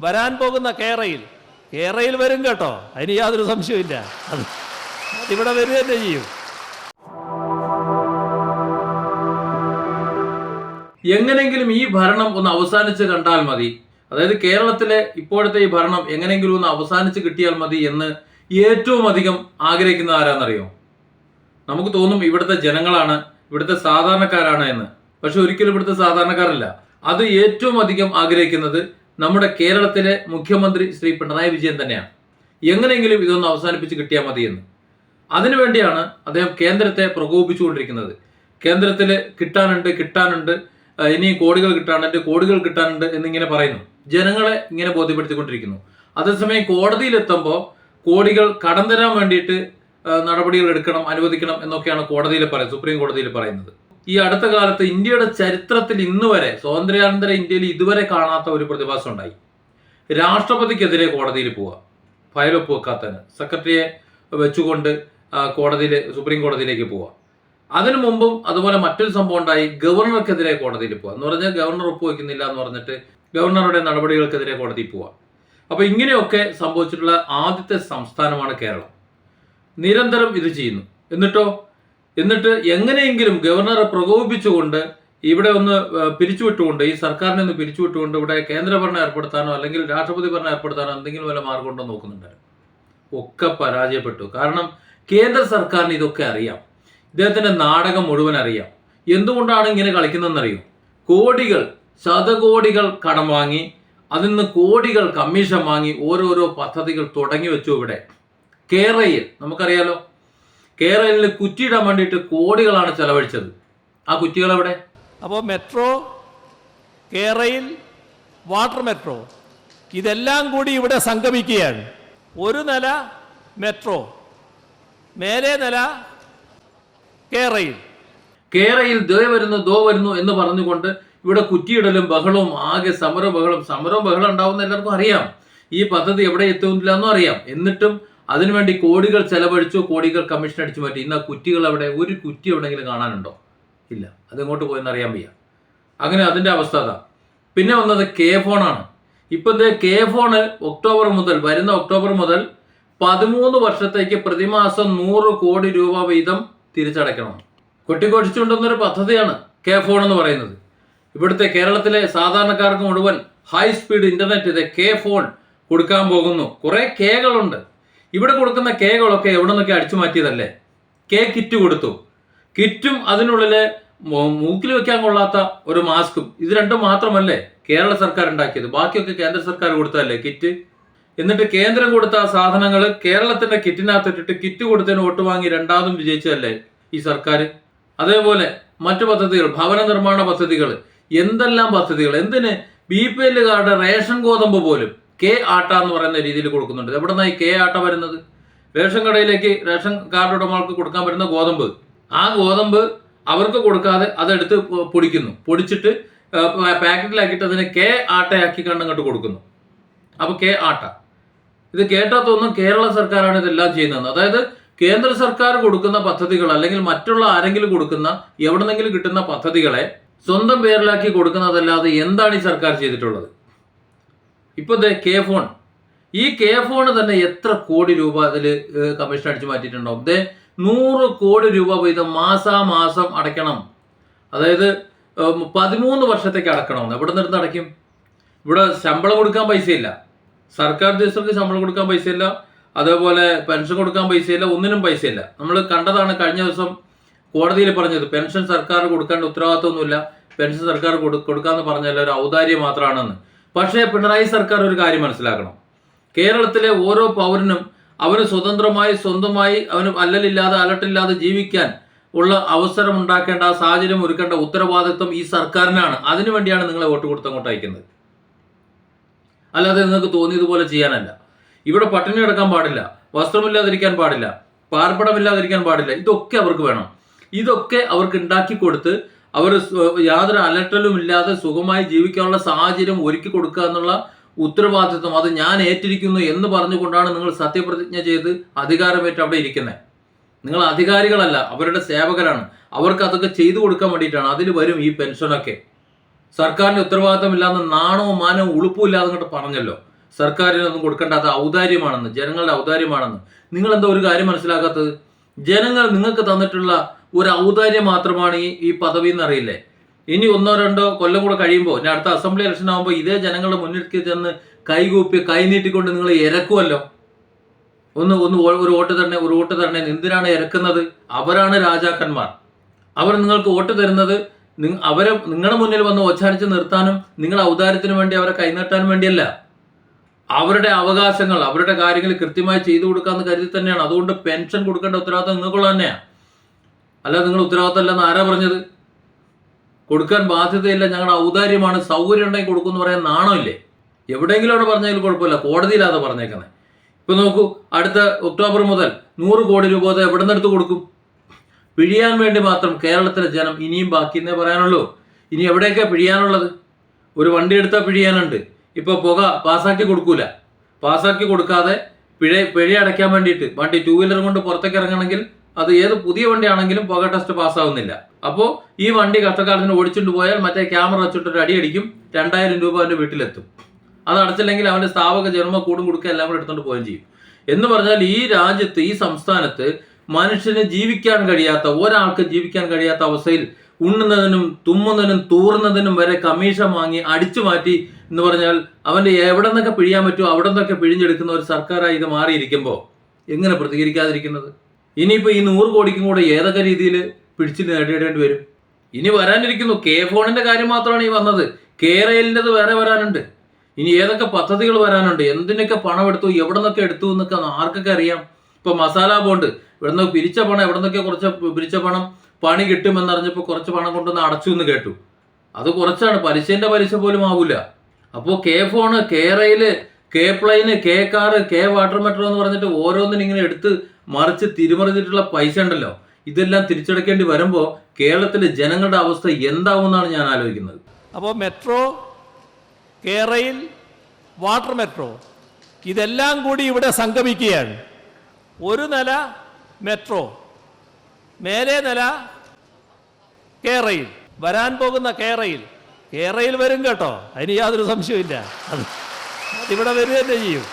വരാൻ പോകുന്ന കേരയിൽ. കേരയിൽ വരും കേട്ടോ. അതിന് യാതൊരു സംശയമില്ല അത് ഇവിടെ വരിക തന്നെ ചെയ്യും. എങ്ങനെങ്കിലും ഈ ഭരണം ഒന്ന് അവസാനിച്ച് കണ്ടാൽ മതി. അതായത് കേരളത്തിലെ ഇപ്പോഴത്തെ ഈ ഭരണം എങ്ങനെങ്കിലും ഒന്ന് അവസാനിച്ച് കിട്ടിയാൽ മതി എന്ന് ഏറ്റവും അധികം ആഗ്രഹിക്കുന്ന ആരാന്നറിയോ? നമുക്ക് തോന്നും ഇവിടുത്തെ ജനങ്ങളാണ് ഇവിടുത്തെ സാധാരണക്കാരാണ് എന്ന്. പക്ഷെ ഒരിക്കലും ഇവിടുത്തെ സാധാരണക്കാരല്ല. അത് ഏറ്റവും അധികം ആഗ്രഹിക്കുന്നത് നമ്മുടെ കേരളത്തിലെ മുഖ്യമന്ത്രി ശ്രീ പിണറായി വിജയൻ തന്നെയാണ്. എങ്ങനെയെങ്കിലും ഇതൊന്ന് അവസാനിപ്പിച്ച് കിട്ടിയാൽ മതിയെന്ന്. അതിനുവേണ്ടിയാണ് അദ്ദേഹം കേന്ദ്രത്തെ പ്രകോപിച്ചുകൊണ്ടിരിക്കുന്നത് കേന്ദ്രത്തിൽ കിട്ടാനുണ്ട് കിട്ടാനുണ്ട് ഇനി കോടികൾ കിട്ടാനുണ്ട് കോടികൾ കിട്ടാനുണ്ട് എന്നിങ്ങനെ പറയുന്നു. ജനങ്ങളെ ഇങ്ങനെ ബോധ്യപ്പെടുത്തിക്കൊണ്ടിരിക്കുന്നു. അതേസമയം കോടതിയിലെത്തുമ്പോൾ കോടികൾ കടം തരാൻ വേണ്ടിയിട്ട് നടപടികൾ എടുക്കണം അനുവദിക്കണം എന്നൊക്കെയാണ് കോടതിയിൽ പറയുന്നത് സുപ്രീം കോടതിയിൽ പറയുന്നത്. ഈ അടുത്ത കാലത്ത് ഇന്ത്യയുടെ ചരിത്രത്തിൽ ഇന്ന് വരെ സ്വാതന്ത്ര്യാനന്തര ഇന്ത്യയിൽ ഇതുവരെ കാണാത്ത ഒരു പ്രതിഭാസം ഉണ്ടായി. രാഷ്ട്രപതിക്കെതിരെ കോടതിയിൽ പോവുക. ഫയൽ വെക്കാത്തതിന്. സെക്രട്ടറിയെ വെച്ചുകൊണ്ട് കോടതിയിൽ സുപ്രീം കോടതിയിലേക്ക് പോവുക. അതിനു മുമ്പും അതുപോലെ മറ്റൊരു സംഭവം ഉണ്ടായി. ഗവർണർക്കെതിരെ കോടതിയിൽ പോവുക. എന്ന് പറഞ്ഞാൽ ഗവർണർ ഒപ്പുവെക്കുന്നില്ല എന്ന് പറഞ്ഞിട്ട് ഗവർണറുടെ നടപടികൾക്കെതിരെ കോടതിയിൽ പോവുക. അപ്പോൾ ഇങ്ങനെയൊക്കെ സംഭവിച്ചിട്ടുള്ള ആദ്യത്തെ സംസ്ഥാനമാണ് കേരളം. നിരന്തരം ഇത് ചെയ്യുന്നു. എന്നിട്ടോ എന്നിട്ട് എങ്ങനെയെങ്കിലും ഗവർണറെ പ്രകോപിപ്പിച്ചുകൊണ്ട് ഇവിടെ ഒന്ന് പിരിച്ചുവിട്ടുകൊണ്ട് ഈ സർക്കാരിനെ ഒന്ന് പിരിച്ചുവിട്ടുകൊണ്ട് ഇവിടെ കേന്ദ്രഭരണം ഏർപ്പെടുത്താനോ അല്ലെങ്കിൽ രാഷ്ട്രപതി ഭരണം ഏർപ്പെടുത്താനോ എന്തെങ്കിലും വല്ല മാർഗം ഉണ്ടോ നോക്കുന്നുണ്ടായിരുന്നു ഒക്കെ പരാജയപ്പെട്ടു. കാരണം കേന്ദ്ര സർക്കാരിന് ഇതൊക്കെ അറിയാം. ഇദ്ദേഹത്തിന്റെ നാടകം മുഴുവൻ അറിയാം. എന്തുകൊണ്ടാണ് ഇങ്ങനെ കളിക്കുന്നതെന്നറിയും? കോടികൾ ശതകോടികൾ കടം വാങ്ങി അതിൽ നിന്ന് കോടികൾ കമ്മീഷൻ വാങ്ങി ഓരോരോ പദ്ധതികൾ തുടങ്ങി വെച്ചു ഇവിടെ. കേരളയിൽ നമുക്കറിയാലോ കേരളയിൽ കുറ്റിയിടാൻ വേണ്ടിയിട്ട് കോടികളാണ് ചെലവഴിച്ചത്. ആ കുറ്റികൾ എവിടെ? അപ്പോൾ മെട്രോ കേരയിൽ വാട്ടർ മെട്രോ. ഇതെല്ലാം കൂടി ഇവിടെ സംഗമിക്കുകയാണ്. ഒരു നില മെട്രോ മേലേ നില കേരയിൽ. കേരയിൽ ദേ വരുന്നു ദോ വരുന്നു എന്ന് പറഞ്ഞുകൊണ്ട് ഇവിടെ കുറ്റിയിടലും ബഹളവും ആകെ സമരവും ബഹളം. സമരവും ബഹളം ഉണ്ടാവുന്ന എല്ലാവർക്കും അറിയാം. ഈ പദ്ധതി എവിടെ എത്തുന്നില്ല എന്നും അറിയാം. എന്നിട്ടും അതിനുവേണ്ടി കോടികൾ ചെലവഴിച്ചു കോടികൾ കമ്മീഷൻ അടിച്ചു മാറ്റി. ഇന്ന് കുറ്റികൾ അവിടെ ഒരു കുറ്റി എവിടെയെങ്കിലും കാണാനുണ്ടോ? ഇല്ല. അതെങ്ങോട്ട് പോയെന്ന് അറിയാൻ വയ്യ. അങ്ങനെ അതിന്റെ അവസ്ഥ അതാ. പിന്നെ വന്നത് കെ ഫോണാണ് ഇപ്പോഴത്തെ കെ ഫോണ് ഒക്ടോബർ മുതൽ വരുന്ന ഒക്ടോബർ മുതൽ പതിമൂന്ന് വർഷത്തേക്ക് പ്രതിമാസം നൂറ് കോടി രൂപ വീതം തിരിച്ചടയ്ക്കണം. കൊട്ടിക്കൊടിച്ചുകൊണ്ടുവന്നൊരു പദ്ധതിയാണ് കെ ഫോൺ എന്ന് പറയുന്നത്. ഇവിടുത്തെ കേരളത്തിലെ സാധാരണക്കാർക്ക് മുഴുവൻ ഹൈ സ്പീഡ് ഇന്റർനെറ്റ് ഇത് കെ ഫോൺ കൊടുക്കാൻ പോകുന്നു. കുറേ കേകളുണ്ട് ഇവിടെ കൊടുക്കുന്ന കേകളൊക്കെ എവിടെ നിന്നൊക്കെ അടിച്ചു മാറ്റിയതല്ലേ? കേ കിറ്റ് കൊടുത്തു. കിറ്റും അതിനുള്ളിൽ മൂക്കിൽ വെക്കാൻ കൊള്ളാത്ത ഒരു മാസ്കും. ഇത് രണ്ടും മാത്രമല്ലേ കേരള സർക്കാർ ഉണ്ടാക്കിയത്? ബാക്കിയൊക്കെ കേന്ദ്ര സർക്കാർ കൊടുത്തതല്ലേ കിറ്റ്? എന്നിട്ട് കേന്ദ്രം കൊടുത്ത സാധനങ്ങൾ കേരളത്തിന്റെ കിറ്റിനകത്തിട്ടിട്ട് കിറ്റ് കൊടുത്തതിന് വോട്ട് വാങ്ങി രണ്ടാമതും വിജയിച്ചതല്ലേ ഈ സർക്കാർ അതേപോലെ മറ്റു പദ്ധതികൾ ഭവന നിർമ്മാണ പദ്ധതികൾ എന്തെല്ലാം പദ്ധതികൾ എന്തിന്? ബി പി എല്ലുകാരുടെ റേഷൻ ഗോതമ്പ് പോലും കെ ആട്ട എന്ന് പറയുന്ന രീതിയിൽ കൊടുക്കുന്നുണ്ട്. എവിടെ ഈ കെ ആട്ട വരുന്നത്? റേഷൻ കടയിലേക്ക് റേഷൻ കാർഡ് ഉടമകൾക്ക് കൊടുക്കാൻ പറ്റുന്ന ഗോതമ്പ്. ആ ഗോതമ്പ് അവർക്ക് കൊടുക്കാതെ അതെടുത്ത് പൊടിക്കുന്നു. പൊടിച്ചിട്ട് പാക്കറ്റിലാക്കിയിട്ട് അതിനെ കെ ആട്ടയാക്കി കണ്ടങ്ങോട്ട് കൊടുക്കുന്നു. അപ്പോൾ കെ ആട്ട. ഇത് കേട്ടാത്തൊന്നും കേരള സർക്കാരാണ് ഇതെല്ലാം ചെയ്യുന്നത് അതായത് കേന്ദ്ര സർക്കാർ കൊടുക്കുന്ന പദ്ധതികൾ അല്ലെങ്കിൽ മറ്റുള്ള ആരെങ്കിലും കൊടുക്കുന്ന എവിടെന്നെങ്കിലും കിട്ടുന്ന പദ്ധതികളെ സ്വന്തം പേരിലാക്കി കൊടുക്കുന്നതല്ലാതെ എന്താണ് ഈ സർക്കാർ ചെയ്തിട്ടുള്ളത്? ഇപ്പൊ ദേ കെ ഫോൺ ഈ കെ ഫോൺ തന്നെ എത്ര കോടി രൂപ അതിൽ കമ്മീഷൻ അടിച്ചു മാറ്റിയിട്ടുണ്ടാവും? ദേ നൂറ് കോടി രൂപ വീതം മാസാമാസം അടയ്ക്കണം. അതായത് പതിമൂന്ന് വർഷത്തേക്ക് അടക്കണം എവിടെ നിന്ന് അടയ്ക്കും? ഇവിടെ ശമ്പളം കൊടുക്കാൻ പൈസയില്ല. സർക്കാർ ഉദ്യോഗസ്ഥർക്ക് ശമ്പളം കൊടുക്കാൻ പൈസയില്ല. അതേപോലെ പെൻഷൻ കൊടുക്കാൻ പൈസയില്ല. ഒന്നിനും പൈസയില്ല. നമ്മൾ കണ്ടതാണ് കഴിഞ്ഞ ദിവസം കോടതിയിൽ പറഞ്ഞത് പെൻഷൻ സർക്കാർ കൊടുക്കേണ്ട ഉത്തരവാദിത്തമൊന്നുമില്ല പെൻഷൻ സർക്കാർ കൊടു കൊടുക്കാന്ന് പറഞ്ഞാൽ ഒരു ഔദാര്യം മാത്രമാണെന്ന് പക്ഷേ പിണറായി സർക്കാർ ഒരു കാര്യം മനസ്സിലാക്കണം. കേരളത്തിലെ ഓരോ പൗരനും അവന് സ്വതന്ത്രമായി സ്വന്തമായി അവന് അല്ലലില്ലാതെ അലട്ടില്ലാതെ ജീവിക്കാൻ ഉള്ള അവസരം ഉണ്ടാക്കേണ്ട സാഹചര്യം ഒരുക്കേണ്ട ഉത്തരവാദിത്വം ഈ സർക്കാരിനാണ്. അതിനുവേണ്ടിയാണ് നിങ്ങളെ വോട്ട് കൊടുത്ത് അങ്ങോട്ട് അയക്കുന്നത്. അല്ലാതെ നിങ്ങൾക്ക് തോന്നിയതുപോലെ ചെയ്യാനല്ല. ഇവിടെ പട്ടിണി കിടക്കാൻ പാടില്ല വസ്ത്രമില്ലാതിരിക്കാൻ പാടില്ല പാർപ്പിടമില്ലാതിരിക്കാൻ പാടില്ല ഇതൊക്കെ അവർക്ക് വേണം. ഇതൊക്കെ അവർക്ക് ഉണ്ടാക്കി കൊടുത്ത് അവർ യാതൊരു അലട്ടലും ഇല്ലാതെ സുഖമായി ജീവിക്കാനുള്ള സാഹചര്യം ഒരുക്കി കൊടുക്കുക എന്നുള്ള ഉത്തരവാദിത്വം അത് ഞാൻ ഏറ്റിരിക്കുന്നു എന്ന് പറഞ്ഞുകൊണ്ടാണ് നിങ്ങൾ സത്യപ്രതിജ്ഞ ചെയ്ത് അധികാരമേറ്റ് അവിടെ ഇരിക്കുന്നത് നിങ്ങൾ അധികാരികളല്ല അവരുടെ സേവകരാണ്. അവർക്ക് അതൊക്കെ ചെയ്തു കൊടുക്കാൻ വേണ്ടിയിട്ടാണ്. അതിൽ വരും ഈ പെൻഷനൊക്കെ. ഉത്തരവാദിത്തം ഇല്ലാതെ നാണവും മാനവും ഉളുപ്പും ഇല്ലാതെ അങ്ങോട്ട് പറഞ്ഞല്ലോ. സർക്കാരിനൊന്നും കൊടുക്കേണ്ട അത് ഔദാര്യമാണെന്ന് ജനങ്ങളുടെ ഔദാര്യമാണെന്ന്. നിങ്ങൾ എന്താ ഒരു കാര്യം മനസ്സിലാക്കാത്തത്? ജനങ്ങൾ നിങ്ങൾക്ക് തന്നിട്ടുള്ള ഒരു ഔദാര്യം മാത്രമാണ് ഈ ഈ പദവി എന്നറിയില്ലേ? ഇനി ഒന്നോ രണ്ടോ കൊല്ലം കൂടെ കഴിയുമ്പോൾ ഇനി അടുത്ത അസംബ്ലി ഇലക്ഷൻ ആകുമ്പോൾ ഇതേ ജനങ്ങളുടെ മുന്നിലേക്ക് ചെന്ന് കൈകൂപ്പി കൈ നീട്ടിക്കൊണ്ട് നിങ്ങൾ ഇരക്കുമല്ലോ ഒന്ന് ഒന്ന് ഒരു വോട്ട് തരണേ ഒരു വോട്ട് തരണേ. എന്തിനാണ് ഇരക്കുന്നത് അവരാണ് രാജാക്കന്മാർ. അവർ നിങ്ങൾക്ക് വോട്ട് തരുന്നത് അവരെ നിങ്ങളുടെ മുന്നിൽ വന്ന് ഓച്ചാരിച്ച് നിർത്താനും നിങ്ങളുടെ ഔദാര്യത്തിന് വേണ്ടി അവരെ കൈനീട്ടാനും വേണ്ടിയല്ല. അവരുടെ അവകാശങ്ങൾ അവരുടെ കാര്യങ്ങൾ കൃത്യമായി ചെയ്തു കൊടുക്കാമെന്ന് കരുതി തന്നെയാണ്. അതുകൊണ്ട് പെൻഷൻ കൊടുക്കേണ്ട ഉത്തരവാദിത്തം നിങ്ങൾക്കുള്ള തന്നെയാണ് അല്ല നിങ്ങൾ ഉത്തരവാദിത്തം ആരാ പറഞ്ഞത്? കൊടുക്കാൻ ബാധ്യതയില്ല ഞങ്ങളുടെ ഔദാര്യമാണ്. സൗകര്യം ഉണ്ടെങ്കിൽ കൊടുക്കും എന്ന് പറയാൻ നാണമില്ലേ? എവിടെയെങ്കിലും അവിടെ പറഞ്ഞാലും കുഴപ്പമില്ല. കോടതിയിലാതെ പറഞ്ഞേക്കുന്നത്. ഇപ്പൊ നോക്കൂ അടുത്ത ഒക്ടോബർ മുതൽ നൂറ് കോടി രൂപ എവിടെ നിന്നെടുത്ത് കൊടുക്കും? പിഴിയാൻ വേണ്ടി മാത്രം കേരളത്തിലെ ജനം ഇനിയും ബാക്കി എന്നേ പറയാനുള്ളൂ. ഇനി എവിടെയൊക്കെ പിഴിയാനുള്ളത്? ഒരു വണ്ടി എടുത്താൽ പിഴിയാനുണ്ട്. ഇപ്പൊ പുക പാസ്സാക്കി കൊടുക്കൂല. പാസ്സാക്കി കൊടുക്കാതെ പിഴ പിഴ അടയ്ക്കാൻ വേണ്ടിയിട്ട് വണ്ടി ടൂ വീലർ കൊണ്ട് പുറത്തേക്ക് ഇറങ്ങണമെങ്കിൽ അത് ഏത് പുതിയ വണ്ടിയാണെങ്കിലും പുക ടെസ്റ്റ് പാസ്സാവുന്നില്ല. അപ്പോൾ ഈ വണ്ടി കഷ്ടക്കാലത്തിന് ഓടിച്ചുകൊണ്ട് പോയാൽ മറ്റേ ക്യാമറ വെച്ചിട്ട് ഒരു അടിയടിക്കും രണ്ടായിരം രൂപ അവന്റെ വീട്ടിലെത്തും. അത് അടച്ചില്ലെങ്കിൽ അവന്റെ സ്ഥാപക ജന്മ കൂടും കൊടുക്കുക എല്ലാം കൂടെ എടുത്തുകൊണ്ട് പോവുകയും ചെയ്യും. എന്ന് പറഞ്ഞാൽ ഈ രാജ്യത്ത് ഈ സംസ്ഥാനത്ത് മനുഷ്യന് ജീവിക്കാൻ കഴിയാത്ത ഒരാൾക്ക് ജീവിക്കാൻ കഴിയാത്ത അവസ്ഥയിൽ ഉണ്ണുന്നതിനും തുമ്മുന്നതിനും തൂറുന്നതിനും വരെ കമ്മീഷൻ വാങ്ങി അടിച്ചു മാറ്റി എന്ന് പറഞ്ഞാൽ അവന്റെ എവിടെ നിന്നൊക്കെ പിഴിയാൻ പറ്റുമോ അവിടെ നിന്നൊക്കെ പിഴിഞ്ഞെടുക്കുന്ന ഒരു സർക്കാരായി ഇത് മാറിയിരിക്കുമ്പോൾ എങ്ങനെ പ്രതികരിക്കാതിരിക്കുന്നത്? ഇനിയിപ്പോൾ ഈ നൂറ് കോടിക്കും കൂടെ ഏതൊക്കെ രീതിയിൽ പിടിച്ച് നേടിയിടേണ്ടി വരും? ഇനി വരാനിരിക്കുന്നു. കെ ഫോണിന്റെ കാര്യം മാത്രമാണ് ഈ വന്നത്. കെ റെയിലിന്റെത് വേറെ വരാനുണ്ട്. ഇനി ഏതൊക്കെ പദ്ധതികൾ വരാനുണ്ട്? എന്തിനൊക്കെ പണം എടുത്തു എവിടെ നിന്നൊക്കെ എടുത്തു എന്നൊക്കെ ആർക്കൊക്കെ അറിയാം? ഇപ്പൊ മസാല ബോണ്ട്. ഇവിടെ നിന്ന് പിരിച്ച പണം എവിടെ നിന്നൊക്കെ കുറച്ച് പിരിച്ച പണം പണി കിട്ടുമെന്നറിഞ്ഞപ്പോൾ കുറച്ച് പണം കൊണ്ടുവന്ന് അടച്ചു എന്ന് കേട്ടു. അത് കുറച്ചാണ്. പലിശന്റെ പലിശ പോലും ആവില്ല അപ്പോൾ K phone K rail K plane K car K water metro എന്ന് പറഞ്ഞിട്ട് ഓരോന്നിനും ഇങ്ങനെ എടുത്ത് മറിച്ച് തിരിമറിഞ്ഞിട്ടുള്ള പൈസ ഉണ്ടല്ലോ. ഇതെല്ലാം തിരിച്ചടക്കേണ്ടി വരുമ്പോൾ കേരളത്തിലെ ജനങ്ങളുടെ അവസ്ഥ എന്താവുമെന്നാണ് ഞാൻ ആലോചിക്കുന്നത്. അപ്പോൾ മെട്രോ കേരയിൽ വാട്ടർ മെട്രോ ഇതെല്ലാം കൂടി ഇവിടെ സംഗമിക്കുകയാണ്. ഒരു നില മെട്രോ മേലെ നില കേരയിൽ. വരാൻ പോകുന്ന കേരയിൽ. കേരയിൽ വരും കേട്ടോ. അതിന് യാതൊരു സംശയമില്ല അത് ഇവിടെ വരിക തന്നെ ചെയ്യും.